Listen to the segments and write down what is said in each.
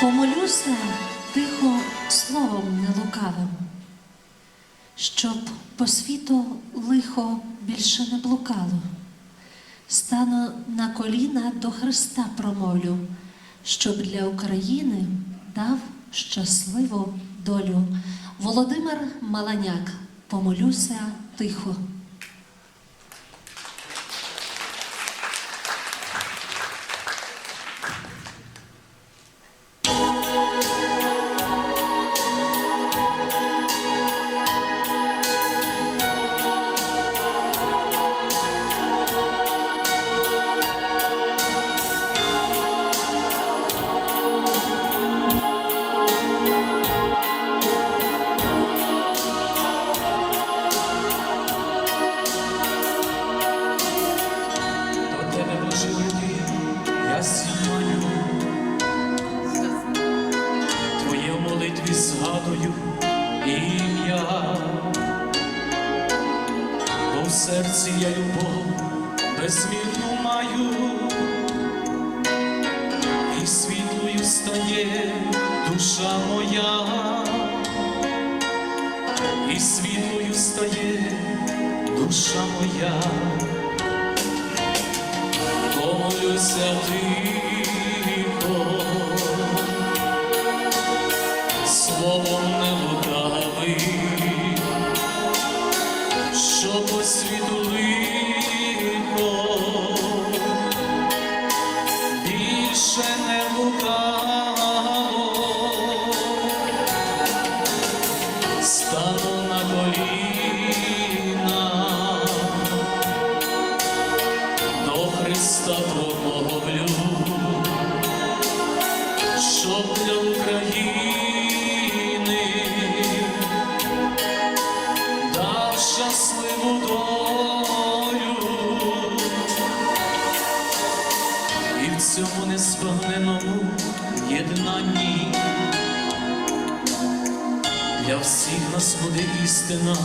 Помолюся тихо словом нелукавим, щоб по світу лихо більше не блукало. Стану на коліна до Христа промовлю, щоб для України дав щасливу долю. Володимир Маланяк, помолюся тихо. Серці я любов безмірну маю, і світлою стає душа моя, і світлою стає душа моя. Помолюся тихо, що по світу не лукало, стану на коліна незбагненому єднанні. Для всіх нас буде істина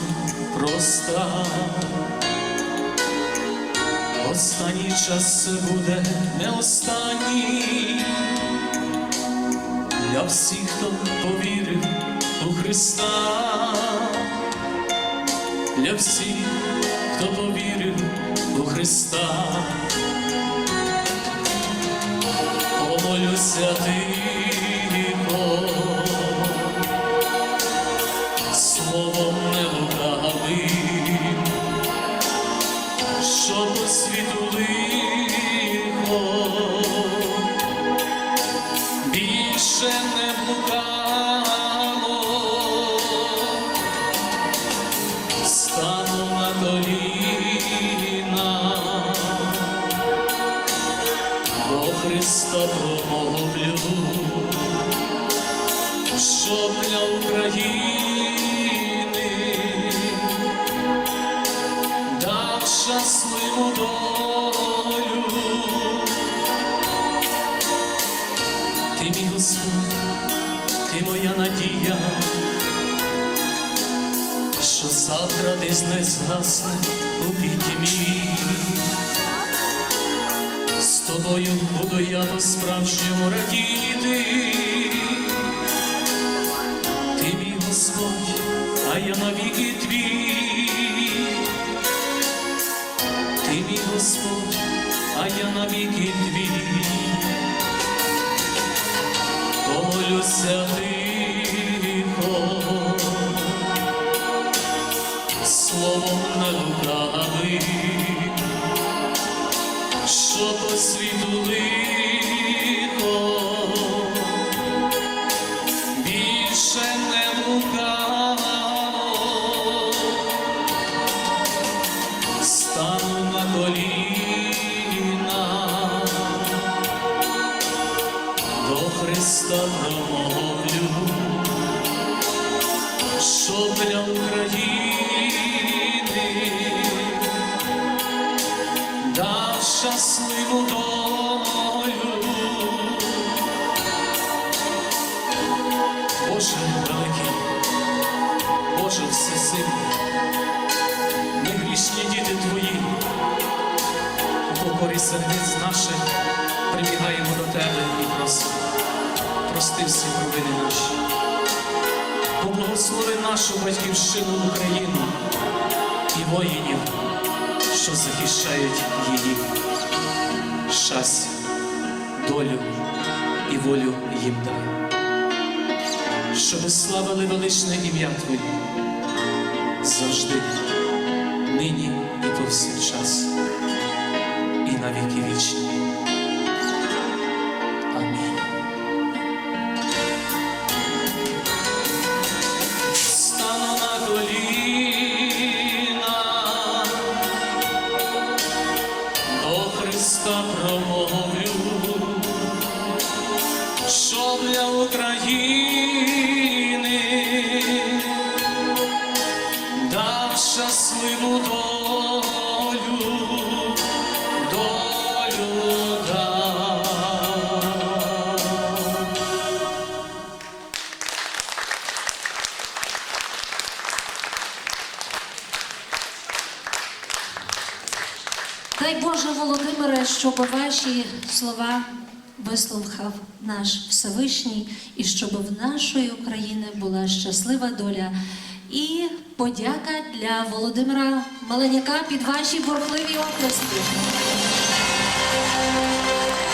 проста. Останній час буде не останній для всіх, хто повірив у Христа, для всіх, Господь, ти моя надія, що завтра десь не згасне у пітьмі. З тобою буду я по-справжньому радіти. Ти мій Господь, а я навіки твій. Ти мій Господь, а я навіки твій, помолюся Христа промовлю, що для України дав щасливу долю. Боже великий, Боже всесильний, ми грішні діти твої, у покорі сердець наших прибігаємо до тебе і просимо. Прости всі провини наші. Поблагослови нашу батьківщину Україну і воїнів, що захищають її. Щастя, долю і волю їм дай. Щоби славили величне ім'я Твоє завжди, нині і повсякчас, і на віки вічні. Христа промовлю, що для України дав щасливу долю, Дай Боже, Володимире, щоб ваші слова вислухав наш Всевишній, і щоб в нашої України була щаслива доля. І подяка для Володимира Маленяка під ваші бурхливі оплески.